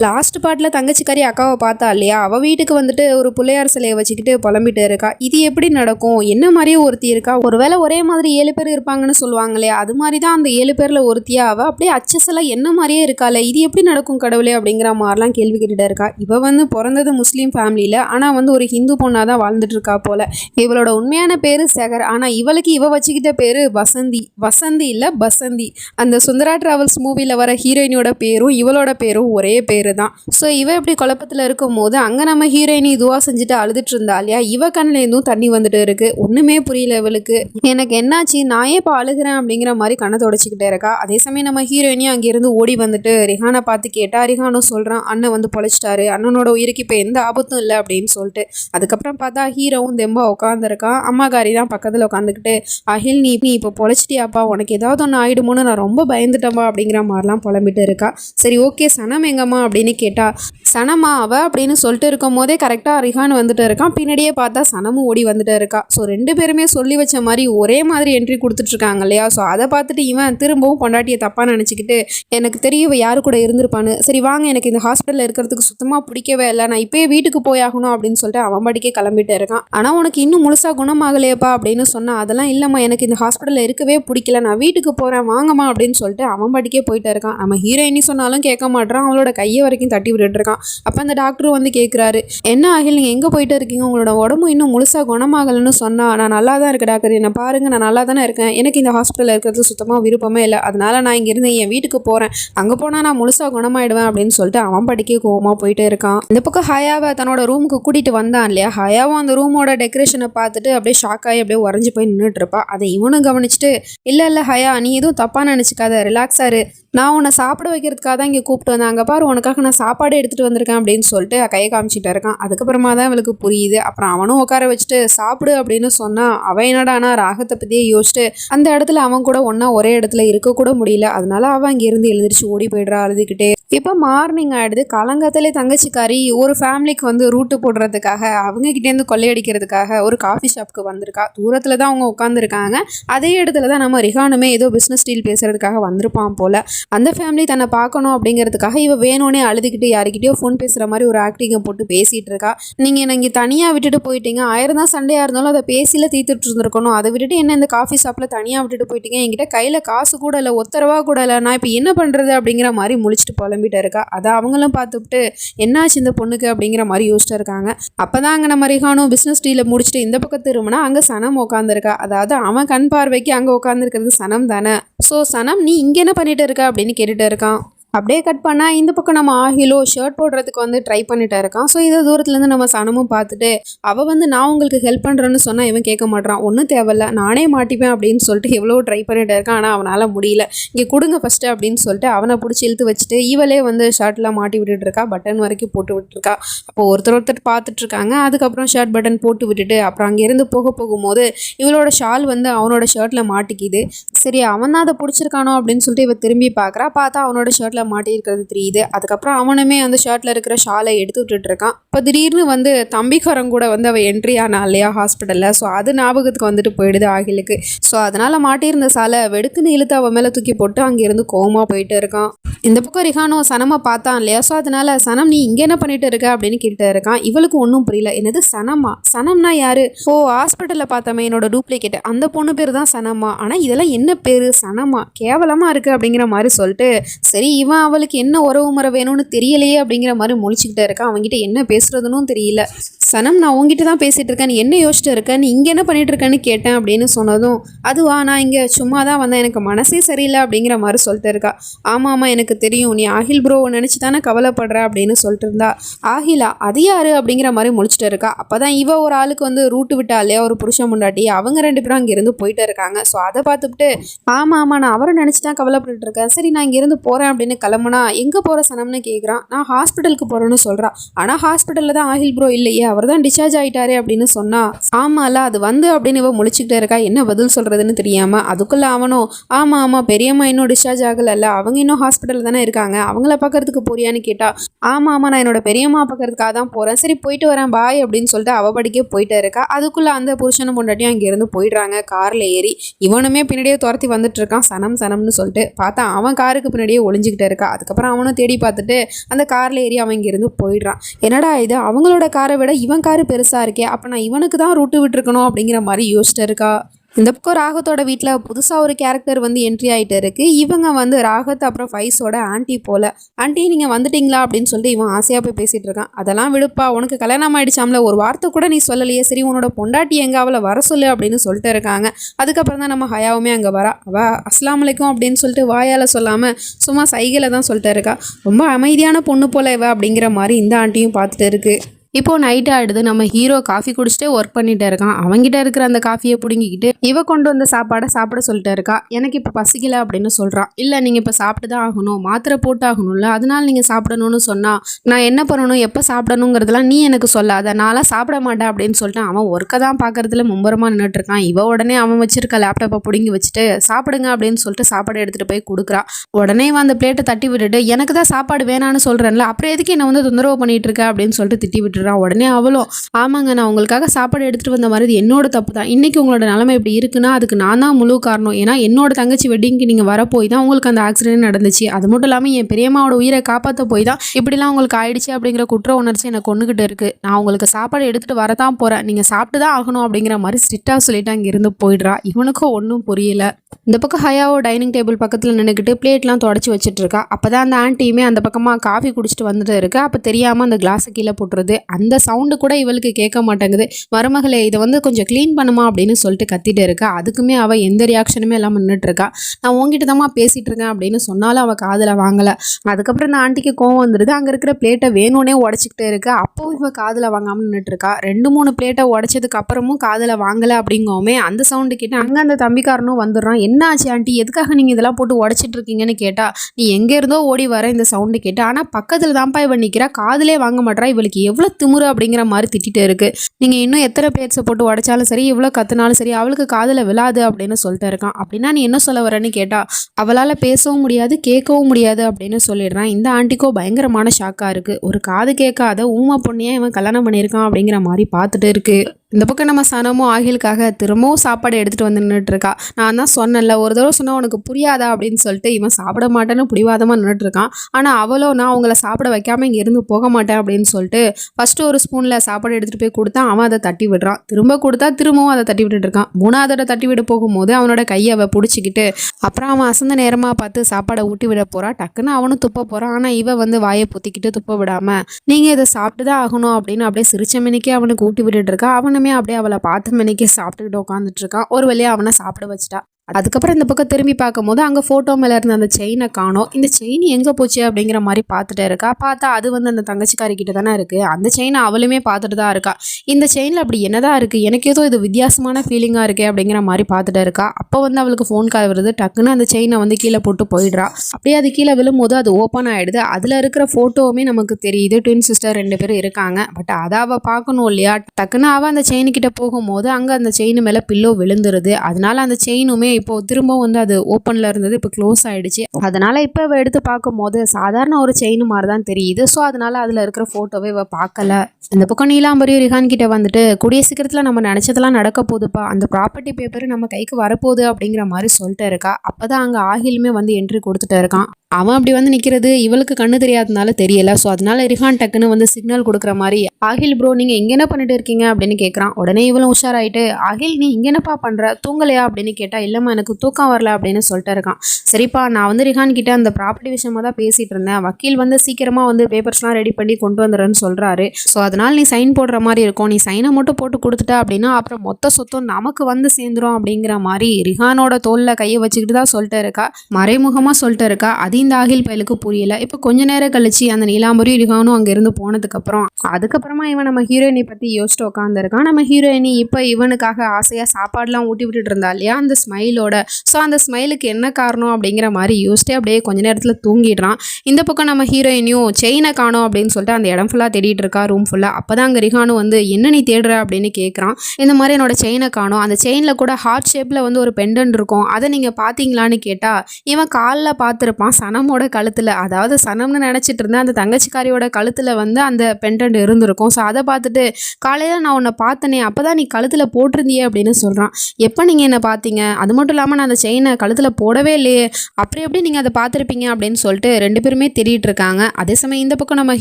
Last பாட்டில் தங்கச்சிக்காரி அக்காவை பார்த்தா இல்லையா? அவள் வீட்டுக்கு வந்துட்டு ஒரு பிள்ளையார் சிலையை வச்சுக்கிட்டு புலம்பிட்டு இருக்கா. இது எப்படி நடக்கும்? என்ன மாதிரியே ஒருத்தி இருக்கா? ஒருவேளை ஒரே மாதிரி ஏழு பேர் இருப்பாங்கன்னு சொல்லுவாங்களே அது மாதிரி தான் அந்த ஏழு பேரில் ஒருத்தியா? அவள் அப்படியே அச்சசலாக என்ன மாதிரியே இருக்காளே? இது எப்படி நடக்கும் கடவுளே? அப்படிங்கிற மாதிரிலாம் கேள்வி கேட்டுட்டு இருக்கா. இவள் வந்து பிறந்தது முஸ்லீம் ஃபேமிலியில் ஆனால் வந்து ஒரு ஹிந்து பொண்ணாக தான் வாழ்ந்துட்டு இருக்கா போல. இவளோட உண்மையான பேர் சேகர் ஆனால் இவளுக்கு இவ வச்சுக்கிட்ட பேர் வசந்தி. வசந்தி இல்லை பசந்தி. அந்த சுந்தரா டிராவல்ஸ் மூவியில் வர ஹீரோயினோட பேரும் இவளோட பேரும் ஒரே பேர். தான். ஸோ இவ இப்படி குழப்பத்தில் இருக்கும் போது அங்கே நம்ம ஹீரோயினி இதுவாக செஞ்சுட்டு அழுதுட்டு இருந்தா இல்லையா? இவ கண்ணிலேருந்தும் தண்ணி வந்துட்டு இருக்கு. ஒன்றுமே புரியல இவளுக்கு. எனக்கு என்னாச்சு? நான் ஏன் இப்போ அழுகிறேன் அப்படிங்கிற மாதிரி கண்ணை தொடச்சிக்கிட்டே இருக்கா. அதே சமயம் நம்ம ஹீரோயினியும் அங்கேருந்து ஓடி வந்துட்டு ரிஹானை பார்த்து கேட்டா ரிஹானும் சொல்கிறான் அண்ணன் வந்து பொழைச்சிட்டாரு. அண்ணனோட உயிருக்கு இப்போ எந்த ஆபத்தும் இல்லை அப்படின்னு சொல்லிட்டு. அதுக்கப்புறம் பார்த்தா ஹீரோவும் தெம்பா உட்காந்துருக்கான் அம்மாக்காரி தான் பக்கத்தில் உட்காந்துக்கிட்டு அகில் நீ நீ இப்போ பொழைச்சிட்டியாப்பா. உனக்கு ஏதாவது ஒன்று ஆகிடுமோன்னு நான் ரொம்ப பயந்துட்டேன்பா அப்படிங்கிற மாதிரிலாம் புலம்பிட்டு இருக்கா. சரி ஓகே. சனம் எங்கம்மா? அப்படின்னு கேட்டா சனமா அவ? அப்படின்னு சொல்லிட்டு இருக்கும் போதே கரெக்டாக ரிஹான் வந்துட்டு இருக்கான். பின்னாடியே பார்த்தா சனமும் ஓடி வந்துட்டு இருக்கா. ஸோ ரெண்டு பேருமே சொல்லி வச்ச மாதிரி ஒரே மாதிரி என்ட்ரி கொடுத்துட்ருக்காங்க இல்லையா? ஸோ அதை பார்த்துட்டு இவன் திரும்பவும் பொண்டாட்டியை தப்பாக நினச்சிக்கிட்டு எனக்கு தெரியும் யாரு கூட இருந்திருப்பான்னு. சரி வாங்க எனக்கு இந்த ஹாஸ்பிட்டலில் இருக்கிறதுக்கு சுத்தமாக பிடிக்கவே இல்லை. நான் இப்போயே வீட்டுக்கு போயாகணும் அப்படின்னு சொல்லிட்டு அவன் படிக்கே கிளம்பிட்டு இருக்கான். ஆனால் உனக்கு இன்னும் முழுசாக குணமாகலையப்பா? அப்படின்னு சொன்னால் அதெல்லாம் இல்லைம்மா எனக்கு இந்த ஹாஸ்பிட்டலில் இருக்கவே பிடிக்கல. நான் வீட்டுக்கு போகிறேன் வாங்கம்மா அப்படின்னு சொல்லிட்டு அவன் படிக்கே போயிட்டு இருக்கான். நம்ம ஹீரோயினி சொன்னாலும் கேட்க மாட்டான் அவளோட கையை வரைக்கும் தட்டி விட்டுட்டு இருக்கான் அப்போ அந்த டாக்டரும் வந்து கேட்குறாரு என்ன ஆகில் நீங்கள் எங்கே போயிட்டு இருக்கீங்க? உங்களோட உடம்பு இன்னும் முழுசாக குணமாகலைன்னு சொன்னா நான் நல்லா தான் இருக்கேன் டாக்டர். என்னை பாருங்க நான் நல்லா தானே இருக்கேன். எனக்கு இந்த ஹாஸ்பிட்டலில் இருக்கிறது சுத்தமாக விருப்பமே இல்லை. அதனால நான் இங்கேருந்து என் வீட்டுக்கு போகிறேன் அங்கே போனால் நான் முழுசாக குணமாயிடுவேன் அப்படின்னு சொல்லிட்டு அவன் படிக்க கோவமாக போயிட்டே இருக்கான். இந்த பக்கம் ஹயாவை தன்னோட ரூமுக்கு கூட்டிகிட்டு வந்தான் இல்லையா? ஹயாவும் அந்த ரூமோட டெக்கரேஷனை பார்த்துட்டு அப்படியே ஷாக் ஆகி அப்படியே உறைஞ்சி போய் நின்றுட்டு இருப்பா. அதை இவனும் கவனிச்சுட்டு இல்லை இல்லை ஹயா நீ எதுவும் தப்பாக நினச்சிக்காத. ரிலாக்ஸாரு நான் உன்னை சாப்பிட வைக்கிறதுக்காக தான் இங்கே கூப்பிட்டு வந்தேன். அங்கே பாரு உனக்காக நான் சாப்பாடு எடுத்துகிட்டு வந்திருக்கேன் அப்படின்னு சொல்லிட்டு கையை காமிச்சிட்டு இருக்கான். அதுக்கப்புறமா தான் அவளுக்கு புரியுது. அப்புறம் அவனும் உட்கார வச்சுட்டு சாப்பிடு அப்படின்னு சொன்னால் அவன் என்னடானா ராகத்தை பற்றியே யோசிச்சுட்டு அந்த இடத்துல அவன் கூட ஒன்றா ஒரே இடத்துல இருக்கக்கூட முடியல. அதனால அவன் அங்கேருந்து எழுந்திரிச்சு ஓடி போயிடுறா அழுதுகிட்டே. இப்போ மார்னிங் ஆகிடுது காலங்காத்தாலே தங்கச்சிக்காரி ஒரு ஃபேமிலிக்கு வந்து ரூட்டு போடுறதுக்காக அவங்க கிட்டேருந்து கொள்ளையடிக்கிறதுக்காக ஒரு காஃபி ஷாப்புக்கு வந்திருக்கா. தூரத்தில் தான் அவங்க உட்காந்துருக்காங்க அதே இடத்துல தான் நம்ம ரிஹானுமே ஏதோ பிஸ்னஸ் டீல் பேசுகிறதுக்காக வந்திருப்பான் போல். அந்த ஃபேமிலி தன்னை பார்க்கணும் அப்படிங்கிறதுக்காக இவ வேணும்னே அழுதுகிட்டு யாருக்கிட்டயோ ஃபோன் பேசுகிற மாதிரி ஒரு ஆக்டிங்கை போட்டு பேசிகிட்டு இருக்கா. நீங்கள் என்ன இங்கே தனியாக விட்டுட்டு போயிட்டீங்க? ஆயிரம் தான் சண்டையாக இருந்தாலும் அதை பேசியில் தீர்த்துட்டு இருந்திருக்கணும். அதை விட்டுட்டு என்ன இந்த காஃபி ஷாப்பில் தனியாக விட்டுட்டு போயிட்டீங்க? என்கிட்ட கையில் காசு கூட இல்லை ஒத்தரவா கூட இல்லை. நான் இப்போ என்ன பண்ணுறது அப்படிங்கிற மாதிரி முழிச்சிட்டு புலம்பிட்டு இருக்கா. அதை அவங்களும் பார்த்துட்டு என்னாச்சு இந்த பொண்ணுக்கு அப்படிங்கிற மாதிரி யோசிச்சுட்டு இருக்காங்க. அப்போ தான் அங்கே நம்ம ரிஹானும் பிஸ்னஸ் டீலை முடிச்சுட்டு இந்த பக்கம் திரும்பினா அங்கே சனம் உட்காந்துருக்கா அதாவது அவன் கண் பார்வைக்கு அங்கே உட்காந்துருக்கிறது சனம் தானே. ஸோ சனம் நீ இங்கே என்ன பண்ணிட்டு இருக்க அப்படின்னு கேட்டுட்டு இருக்கான். அப்படியே கட் பண்ணால் இந்த பக்கம் நம்ம ஆகிலோ ஷர்ட் போடுறதுக்கு வந்து ட்ரை பண்ணிட்டு இருக்கான். ஸோ இதை தூரத்துலேருந்து நம்ம சனமும் பார்த்துட்டு அவள் வந்து நான் உங்களுக்கு ஹெல்ப் பண்ணுறேன்னு சொன்னால் இவன் கேட்க மாட்டான் ஒன்றும் தேவையில்ல நானே மாட்டிப்பேன் அப்படின்னு சொல்லிட்டு எவ்வளோ ட்ரை பண்ணிட்டு இருக்கான். ஆனால் அவனால் முடியல. இங்கே கொடுங்க ஃபஸ்ட்டு அப்படின்னு சொல்லிட்டு அவனை பிடிச்சி இழுத்து வச்சுட்டு இவளே வந்து ஷர்ட்லாம் மாட்டி விட்டுட்டு இருக்கா. பட்டன் வரைக்கும் போட்டு விட்டுருக்கா அப்போ ஒருத்தர் ஒருத்தர் பார்த்துட்டு இருக்காங்க. அதுக்கப்புறம் ஷர்ட் பட்டன் போட்டு விட்டுட்டு அப்புறம் அங்கேருந்து போக போகும்போது இவளோட ஷால் வந்து அவனோட ஷர்ட்டில் மாட்டிக்குது. சரி அவன் தான் அதை பிடிச்சிருக்கானோ அப்படின்னு சொல்லிட்டு இவ திரும்பி பார்க்குறா. பார்த்தா அவனோட ஷர்ட்டில் மாட்டியிருக்கிறது தெரியுது. அதுக்கப்புறம் அவனுமே அந்த ஷர்ட்டில் இருக்கிற ஷாலை எடுத்து விட்டுட்டு இருக்கான் இப்போ திடீர்னு வந்து தம்பிக்காரன் கூட வந்து அவள் என்ட்ரி ஆனா இல்லையா ஹாஸ்பிட்டலில் ஸோ அது ஞாபகத்துக்கு வந்துட்டு போயிடுது ஆகிலுக்கு. ஸோ அதனால் மாட்டியிருந்த சாலை வெடுக்குன்னு இழுத்து அவன் மேலே தூக்கி போட்டு அங்கேருந்து கோமா போயிட்டு இருக்கான். இந்த பக்கம் ரிஹானோ சனமை பார்த்தான் இல்லையா? ஸோ அதனால சனம் நீ இங்கே என்ன பண்ணிட்டு இருக்க? அப்படின்னு கேட்டு இருக்கான். இவளுக்கு ஒன்றும் புரியல. என்னது சனமா? சனம்னா யாரு? ஓ ஹாஸ்பிட்டலில் பார்த்தமே என்னோட டூப்ளிகேட் அந்த பொண்ணு பேர் தான் சனமா ஆனால் இதெல்லாம் என்ன பேர்? சனமா கேவலமாக இருக்குது அப்படிங்கிற மாதிரி சொல்லிட்டு சரி இவன் அவளுக்கு என்ன உறவு முறை வேணும்னு தெரியலையே அப்படிங்கிற மாதிரி முழிச்சுக்கிட்டே இருக்கான் அவன்கிட்ட என்ன பேசுறதுன்னு தெரியல. சனம் நான் உங்ககிட்ட தான் பேசிகிட்டு இருக்கேன். நீ என்ன யோசிச்சுட்டு இருக்க? நீ இங்கே என்ன பண்ணிகிட்டு இருக்கேன்னு கேட்டேன் அப்படின்னு சொன்னதும் அதுவா? நான் இங்கே சும்மா தான் வந்தேன். எனக்கு மனசே சரியில்லை அப்படிங்கிற மாதிரி சொல்லிட்டு இருக்கா. ஆமாம் ஆமாம் எனக்கு தெரியும். நீ ஆகில் ப்ரோவை நினச்சி தானே கவலைப்படுற அப்படின்னு சொல்லிட்டு இருந்தா. ஆகிலா அது யாரு? அப்படிங்கிற மாதிரி முழிச்சிட்டு இருக்கா. அப்போ தான் இவ ஒரு ஆளுக்கு வந்து ரூட்டு விட்டா இல்லையா? ஒரு புருஷன் முண்டாட்டி அவங்க ரெண்டு பேரும் அங்கேருந்து போயிட்டு இருக்காங்க. ஸோ அதை பார்த்துட்டு ஆமாம் ஆமாம் நான் அவரை நினச்சி தான் கவலைப்பட்டுட்டு இருக்கேன். சரி நான் இங்கேருந்து போகிறேன் அப்படின்னு அப்படின்னு கிளம்புனா எங்கே போகிற சனம்னு கேட்குறான் நான் ஹாஸ்பிட்டலுக்கு போகிறேன்னு சொல்கிறான் ஆனால் ஹாஸ்பிட்டலில் தான் ஆகில் ப்ரோ இல்லையே. அவர் தான் டிஸ்சார்ஜ் ஆகிட்டாரு அப்படின்னு சொன்னா ஆமாம்ல அது வந்து அப்படின்னு இவ முழிச்சுக்கிட்டே இருக்கா. என்ன பதில் சொல்கிறதுன்னு தெரியாமல் அதுக்குள்ளே அவனும் ஆமாம் ஆமாம் பெரியம்மா இன்னும் டிஸ்சார்ஜ் ஆகலைல்ல. அவங்க இன்னும் ஹாஸ்பிட்டலில் தானே இருக்காங்க. அவங்கள பார்க்கறதுக்கு போறியான்னு கேட்டா ஆமாம் ஆமாம் நான் என்னோட பெரியம்மா பார்க்கறதுக்காக தான் போகிறேன் சரி போயிட்டு வரேன். பாய் அப்படின்னு சொல்லிட்டு அவ படிக்க போயிட்டே இருக்கா. அதுக்குள்ளே அந்த புருஷனும் பொண்டாட்டியும் அங்கேருந்து போயிடுறாங்க. காரில் ஏறி இவனுமே பின்னாடியே துரத்தி வந்துட்டு இருக்கான். சனம் சனம்னு சொல்லிட்டு. பார்த்தா அவன் காருக்கு பின்னாடியே ஒளிஞ்சிக்கிட்டு இருக்கா? அதுக்கப்புறம் அவனும் தேடி பார்த்துட்டு அந்த காரில் ஏறி அவன் இங்கேருந்து போயிடுறான். என்னடா இது? அவங்களோட காரை விட இவன் காரு பெருசாக இருக்கே. அப்போ நான் இவனுக்கு தான் ரூட்டு விட்டுருக்கணும் அப்படிங்கிற மாதிரி யோசிச்சிட்டு இருக்கா? இந்த பக்கம் ராகத்தோட வீட்டில் புதுசாக ஒரு கேரக்டர் வந்து என்ட்ரி ஆகிட்டு இருக்கு. இவங்க வந்து ராகத் அப்புறம் ஃபைஸோட ஆண்டி போல. ஆண்டி நீங்கள் வந்துட்டீங்களா? அப்படின்னு சொல்லிட்டு இவன் ஆசையாக போய் பேசிகிட்டு இருக்கான். அதெல்லாம் விடுப்பா உனக்கு கல்யாணம் ஆயிடுச்சாம்ல ஒரு வார்த்தை கூட நீ சொல்லலையே. சரி உன்னோட பொண்டாட்டி எங்கே அவளை வர சொல்லு அப்படின்னு சொல்லிட்டு இருக்காங்க. அதுக்கப்புறம் தான் நம்ம ஹயாவுமே அங்கே வரா. வா அஸ்லாம் வலைக்கும் அப்படின்னு சொல்லிட்டு வாயால் சொல்லாமல் சும்மா சைகையில் தான் சொல்லிட்டு இருக்கா. ரொம்ப அமைதியான பொண்ணு போல இவ அப்படிங்கிற மாதிரி இந்த ஆண்டியும் பார்த்துட்டு இருக்குது இப்போ நைட் ஆயிடுது. நம்ம ஹீரோ காஃபி குடிச்சிட்டே ஒர்க் பண்ணிட்டு இருக்கான். அவங்கிட்ட இருக்கிற அந்த காஃபியை பிடுங்கிக்கிட்டு இவ கொண்டு வந்த சாப்பாடை சாப்பிட சொல்லிட்டு இருக்கா? எனக்கு இப்போ பசிக்கல அப்படின்னு சொல்றான். இல்லை நீங்கள் இப்போ சாப்பிட்டு தான் ஆகணும். மாத்திரை போட்டு ஆகணும்ல அதனால நீங்கள் சாப்பிடணும்னு சொன்னா நான் என்ன பண்ணணும்? எப்போ சாப்பிடணுங்கிறதெல்லாம் நீ எனக்கு சொல்லாத. நான்லாம் சாப்பிட மாட்டேன் அப்படின்னு சொல்லிட்டு அவன் ஒர்க்கை தான் பார்க்கறதுல மும்பரமாக நின்றுட்டு இருக்கான். இவ உடனே அவன் வச்சிருக்க லேப்டாப்பை பிடுங்கி வச்சுட்டு சாப்பிடுங்க அப்படின்னு சொல்லிட்டு சாப்பாடு எடுத்துகிட்டு போய் கொடுக்குறா. உடனே இவன் அந்த பிளேட்டை தட்டி விட்டுட்டு எனக்கு தான் சாப்பாடு வேணான்னு சொல்கிறேன்ல அப்புறம் எதுக்கு என்ன வந்து தொந்தரவு பண்ணிட்டு இருக்க? அப்படின்னு சொல்லிட்டு திட்டி விட்டுறான் உடனே அவளும் ஆமாங்க நான் உங்களுக்காக சாப்பாடு எடுத்துகிட்டு வந்த மாதிரி இது என்னோட தப்பு தான் இன்றைக்கி உங்களோட நிலமை இப்படி இருக்குன்னா அதுக்கு நான் தான் முழு காரணம். ஏன்னா என்னோட தங்கச்சி வெட்டிங்க்கு நீங்கள் வர போய் தான் உங்களுக்கு அந்த ஆக்சிடென்ட் நடந்துச்சு. அது மட்டும் இல்லாமல் என் பெரியம்மாவோட உயிரை காப்பாற்ற போய் தான் இப்படிலாம் உங்களுக்கு ஆயிடுச்சு அப்படிங்கிற குற்ற உணர்ச்சி எனக்கு கொண்டுகிட்டு இருக்குது நான் உங்களுக்கு சாப்பாடு எடுத்துகிட்டு வர தான் போகிறேன் நீங்கள் சாப்பிட்டு தான் ஆகணும் அப்படிங்கிற மாதிரி ஸ்ட்ரிக்டாக சொல்லிட்டு அங்கே இருந்து போயிடுறா. இவனுக்கும் ஒன்றும் புரியல. இந்த பக்கம் ஹயாவோ டைனிங் டேபிள் பக்கத்தில் நின்றுக்கிட்டு பிளேட்லாம் தொடச்சி வச்சுட்டு இருக்கா. அப்போ தான் அந்த ஆன்ட்டியுமே அந்த பக்கமாக காஃபி குடிச்சிட்டு வந்துட்டு இருக்கு. அப்போ தெரியாமல் அந்த கிளாஸை கீழே போட்டுருது. அந்த சவுண்டு கூட இவளுக்கு கேட்க மாட்டேங்குது. மருமகளே இதை வந்து கொஞ்சம் க்ளீன் பண்ணுமா அப்படின்னு சொல்லிட்டு கத்திட்டு இருக்கா. அதுக்குமே அவள் எந்த ரியாக்ஷனுமே இல்லாமல் நின்றுட்டு இருக்கா. நான் உங்ககிட்ட தான் பேசிகிட்டு இருக்கேன் அப்படின்னு சொன்னாலும் அவள் காதில் வாங்கலை. அதுக்கப்புறம் இந்த ஆண்டிக்கு கோவம் வந்துடுது அங்கே இருக்கிற பிளேட்டை வேணும்னே உடச்சிக்கிட்டே இருக்கா. அப்போவும் இவள் காதில் வாங்காமல் நின்றுட்டுருக்கா ரெண்டு மூணு பிளேட்டை உடச்சதுக்கு அப்புறமும் காதில் வாங்கலை அப்படிங்கவுமே அந்த சவுண்டு கிட்ட அங்கே அந்த தம்பிக்காரனும் வந்துடுறான். என்ன ஆச்சு ஆண்டி எதுக்காக நீங்கள் இதெல்லாம் போட்டு உடச்சிட்டு இருக்கீங்கன்னு கேட்டால் நீ எங்கே இருந்தோ ஓடி வர இந்த சவுண்டு கேட்டு. ஆனால் பக்கத்தில் தான்ப்பா இவன் நிற்கிறா காதிலே வாங்க மாட்றா. இவளுக்கு எவ்வளோ திமுரு அப்படிங்கிற மாதிரி திட்டிகிட்டே இருக்குது நீங்கள் இன்னும் எத்தனை பிளேட்ஸை போட்டு உடைச்சாலும் சரி இவ்வளோ கத்துனாலும் சரி அவளுக்கு காதில் விழாது அப்படின்னு சொல்லிட்டு இருக்கான். அப்படின்னா நீ என்ன சொல்ல வரேன்னு கேட்டால் அவளால் பேசவும் முடியாது கேட்கவும் முடியாது அப்படின்னு சொல்லிடுறான். இந்த ஆண்டிக்கோ பயங்கரமான ஷாக்காக இருக்குது ஒரு காது கேட்காத ஊமா பொண்ணையே இவன் கல்யாணம் பண்ணியிருக்கான் அப்படிங்கிற மாதிரி பார்த்துட்டு இருக்கு. இந்த பக்கம் நம்ம சனமும் ஆகிலுக்காக திரும்பவும் சாப்பாடு எடுத்துகிட்டு வந்து நின்றுட்டுருக்கா நான் தான் சொன்னேன்ல ஒரு தடவை சொன்னால் உனக்கு புரியாதா அப்படின்னு சொல்லிட்டு இவன் சாப்பிட மாட்டேன்னு பிடிவாதமாக நின்றுட்டுருக்கான் ஆனால் அவளோ நான் உங்களை சாப்பிட வைக்காமல் இங்கே இருந்து போக மாட்டேன் அப்படின்னு சொல்லிட்டு ஃபஸ்ட்டு ஒரு ஸ்பூனில் சாப்பாடு எடுத்துகிட்டு போய் கொடுத்தா அவன் அதை தட்டி விடுறான். திரும்ப கொடுத்தா திரும்பவும் அதை தட்டி விட்டுட்டு இருக்கான் மூணாவது தடவை தட்டி விட போகும்போது அவனோட கையை அவள் பிடிச்சிக்கிட்டு அப்புறம் அவன் அசந்த நேரமாக பார்த்து சாப்பாடை ஊட்டி விட போகிறான் டக்குன்னு அவனும் துப்ப போகிறான் ஆனால் இவன் வந்து வாயை பொத்திக்கிட்டு துப்ப விடாமல் நீங்கள் இதை சாப்பிட்டு தான் ஆகணும் அப்படின்னு அப்படியே சிரிச்ச மணிக்கே அவனுக்கு ஊட்டி விட்டுட்டு இருக்கா அவனுமே அப்படியே அவளை பார்த்து மணிக்கே சாப்பிட்டுக்கிட்டு உட்காந்துட்டு இருக்கான் ஒரு வழியாக அவனை சாப்பிட வச்சிட்டா. அதுக்கப்புறம் இந்த பக்கம் திரும்பி பார்க்கும்போது அங்கே ஃபோட்டோ மேலே இருந்த அந்த செயினை காணோம். இந்த செயின் எங்கே போச்சு அப்படிங்கிற மாதிரி பார்த்துட்டே இருக்கா. பார்த்தா அது வந்து அந்த தங்கச்சிக்காரி கிட்ட தானே இருக்குது அந்த செயினை அவளுமே பார்த்துட்டு தான் இருக்கா. இந்த செயினில் அப்படி என்னதான் இருக்குது எனக்கு ஏதோ இது வித்தியாசமான ஃபீலிங்காக இருக்கே அப்படிங்கிற மாதிரி பார்த்துட்டே இருக்கா. அப்போ வந்து அவளுக்கு ஃபோன் கால் வருது. டக்குன்னு அந்த செயினை வந்து கீழே போட்டு போயிடுறா. அப்படியே அது கீழே விழும்போது அது ஓப்பன் ஆகிடுது அதில் இருக்கிற ஃபோட்டோவுமே நமக்கு தெரியுது. ட்வின் சிஸ்டர் ரெண்டு பேரும் இருக்காங்க. பட் அதை அவள் பார்க்கணும் இல்லையா? டக்குன்னு அவள் அந்த செயின்கிட்ட போகும்போது அங்கே அந்த செயின் மேலே பில்லோ விழுந்துருது. அதனால அந்த செயினுமே இப்போது திரும்ப வந்து அது ஓப்பனில் இருந்தது இப்போ க்ளோஸ் ஆகிடுச்சு அதனால் இப்போ எடுத்து பார்க்கும்போது சாதாரண ஒரு செயின் மாதிரி தான் தெரியுது. ஸோ அதனால அதில் இருக்கிற ஃபோட்டோவை இவள் பார்க்கல. இந்த பக்கம் நீலாம்பரியும் ரிஹான் கிட்ட வந்துட்டு கூடிய சீக்கிரத்தில் நம்ம நினச்சதெல்லாம் நடக்க போகுதுப்பா. அந்த ப்ராப்பர்ட்டி பேப்பர் நம்ம கைக்கு வரப்போகுது அப்படிங்கிற மாதிரி சொல்லிட்டு இருக்கா. அப்போ தான் அங்கே ஆகிலுமே வந்து என்ட்ரி கொடுத்துட்டு இருக்கான். அவன் அப்படி வந்து நிற்கிறது இவளுக்கு கண்ணு தெரியாதனால தெரியல. ஸோ அதனால ரிஹான் டக்குன்னு வந்து சிக்னல் கொடுக்குற மாதிரி அகில் ப்ரோ நீங்கள் இங்கே என்ன பண்ணிட்டு இருக்கீங்க? அப்படின்னு கேட்குறான் உடனே இவளும் உஷாராயிட்டு அகில் நீ இங்கே என்னப்பா பண்ணுற தூங்கலையா? அப்படின்னு கேட்டால் இல்லைம்மா எனக்கு தூக்கம் வரல அப்படின்னு சொல்லிட்டு இருக்கான். சரிப்பா நான் வந்து ரிஹான் கிட்ட அந்த ப்ராப்பர்ட்டி விஷயமா தான் பேசிகிட்டு இருந்தேன். வக்கீல் வந்து சீக்கிரமாக வந்து பேப்பர்ஸ்லாம் ரெடி பண்ணி கொண்டு வந்துடுறேன்னு சொல்கிறாரு ஸோ அதனால் நீ சைன் போடுற மாதிரி இருக்கும். நீ சைனை மட்டும் போட்டு கொடுத்துட்ட அப்படின்னா அப்புறம் மொத்த சொத்தும் நமக்கு வந்து சேர்ந்துரும். அப்படிங்கிற மாதிரி ரிஹானோட தோலில் கையை வச்சுக்கிட்டு தான் சொல்லிட்டு இருக்கா. மறைமுகமாக சொல்லிட்டு இருக்கா. அது அது இந்த ஆகில் பயலுக்கு புரியல. இப்போ கொஞ்ச நேரம் கழிச்சு அந்த நீலாம்பரி ரிகானும் அங்கேருந்து போனதுக்கப்புறம் அதுக்கப்புறமா இவன் நம்ம ஹீரோயினை பற்றி யோசிச்சுட்டு உட்காந்துருக்கான் நம்ம ஹீரோயினி இப்போ இவனுக்காக ஆசையாக சாப்பாடுலாம் ஊட்டி விட்டுட்டு இருந்தா இல்லையா? அந்த ஸ்மைலோட ஸோ அந்த ஸ்மைலுக்கு என்ன காரணம் அப்படிங்கிற மாதிரி யோசிச்சுட்டு அப்படியே கொஞ்ச நேரத்தில் தூங்கிடுறான். இந்த பக்கம் நம்ம ஹீரோயினியும் செயினை காணும் அப்படின்னு சொல்லிட்டு அந்த இடம் ஃபுல்லாக தேடிட்டு இருக்கா ரூம் ஃபுல்லாக அப்போ தான் அங்கே ரிஹானு வந்து என்ன நீ தேடுற? அப்படின்னு கேட்குறான் இந்த மாதிரி என்னோட செயினை காணோம். அந்த செயினில் கூட ஹார்ட் ஷேப்பில் வந்து ஒரு பெண்டன் இருக்கும். அதை நீங்கள் பார்த்தீங்களான்னு கேட்டால் இவன் காலில் பார்த்துருப்பான் சனமோட கழுத்தில் அதாவது சனம்னு நினச்சிட்டு இருந்தேன் அந்த தங்கச்சிக்காரியோட கழுத்தில் வந்து அந்த பெண்டன்ட் இருந்திருக்கும். ஸோ அதை பார்த்துட்டு காலையில் நான் உன்னை பார்த்தனே அப்போ தான் நீ கழுத்தில் போட்டிருந்தியே அப்படின்னு சொல்கிறான் எப்போ நீங்கள் என்னை பார்த்தீங்க? அது மட்டும் இல்லாமல் நான் அந்த செயினை கழுத்தில் போடவே இல்லையே. அப்படி எப்படி நீங்கள் அதை பார்த்துருப்பீங்க? அப்படின்னு சொல்லிட்டு ரெண்டு பேருமே தெரியிட்டு இருக்காங்க. அதே சமயம் இந்த பக்கம் நம்ம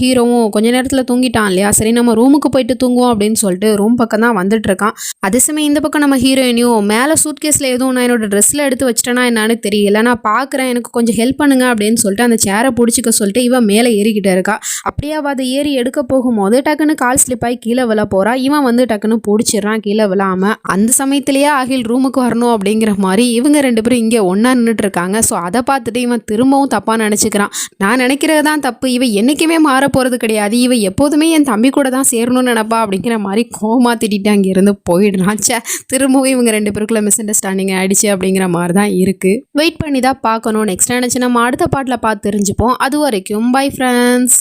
ஹீரோவும் கொஞ்ச நேரத்தில் தூங்கிட்டான் இல்லையா? சரி நம்ம ரூமுக்கு போயிட்டு தூங்குவோம் அப்படின்னு சொல்லிட்டு ரூம் பக்கம் தான் வந்துட்டு இருக்கான். அதே சமயம் இந்த பக்கம் நம்ம ஹீரோயினியும் மேலே சூட்கேஸில் எதுவும் நான் என்னோட ட்ரெஸ்ஸில் எடுத்து வச்சிட்டேனா என்னன்னு தெரியல. நான் பார்க்குறேன். எனக்கு கொஞ்சம் ஹெல்ப் பண்ணுங்க அப்படின்னு சொல்லிட்டு அந்த சேரை பிடிச்சிக்க சொல்லிட்டு இவன் மேலே ஏறிக்கிட்டே இருக்கா. அப்படியே அவள் அதை ஏறி எடுக்க போகும்போது டக்குன்னு கால் ஸ்லிப் ஆகி கீழே விழ போகிறா இவன் வந்து டக்குன்னு பிடிச்சிடுறான் கீழே விழாமல் அந்த சமயத்திலேயே அகில் ரூமுக்கு வரணும் அப்படிங்கிற மாதிரி இவங்க ரெண்டு பேரும் இங்கே ஒன்றா நின்றுட்டு இருக்காங்க ஸோ அதை பார்த்துட்டு இவன் திரும்பவும் தப்பாக நினச்சிக்கிறான். நான் நினைக்கிறது தான் தப்பு. இவன் என்றைக்குமே மாற போகிறது கிடையாது. இவன் எப்போதுமே என் தம்பி கூட தான் சேரணும்னு நினப்பா அப்படிங்கிற மாதிரி கோமா திட்டிட்டு அங்கேருந்து போயிடுறான். சே திரும்பவும் இவங்க ரெண்டு பேருக்குள்ள மிஸ் அண்டர்ஸ்டாண்டிங் ஆயிடுச்சு அப்படிங்கிற மாதிரி தான் இருக்குது வெயிட் பண்ணி தான் பார்க்கணும் நெக்ஸ்ட் நினச்சி நம்ம அடுத்த பாட்டில் பார்த்து தெரிஞ்சுப்போம். அது வரைக்கும் பை ஃப்ரெண்ட்ஸ்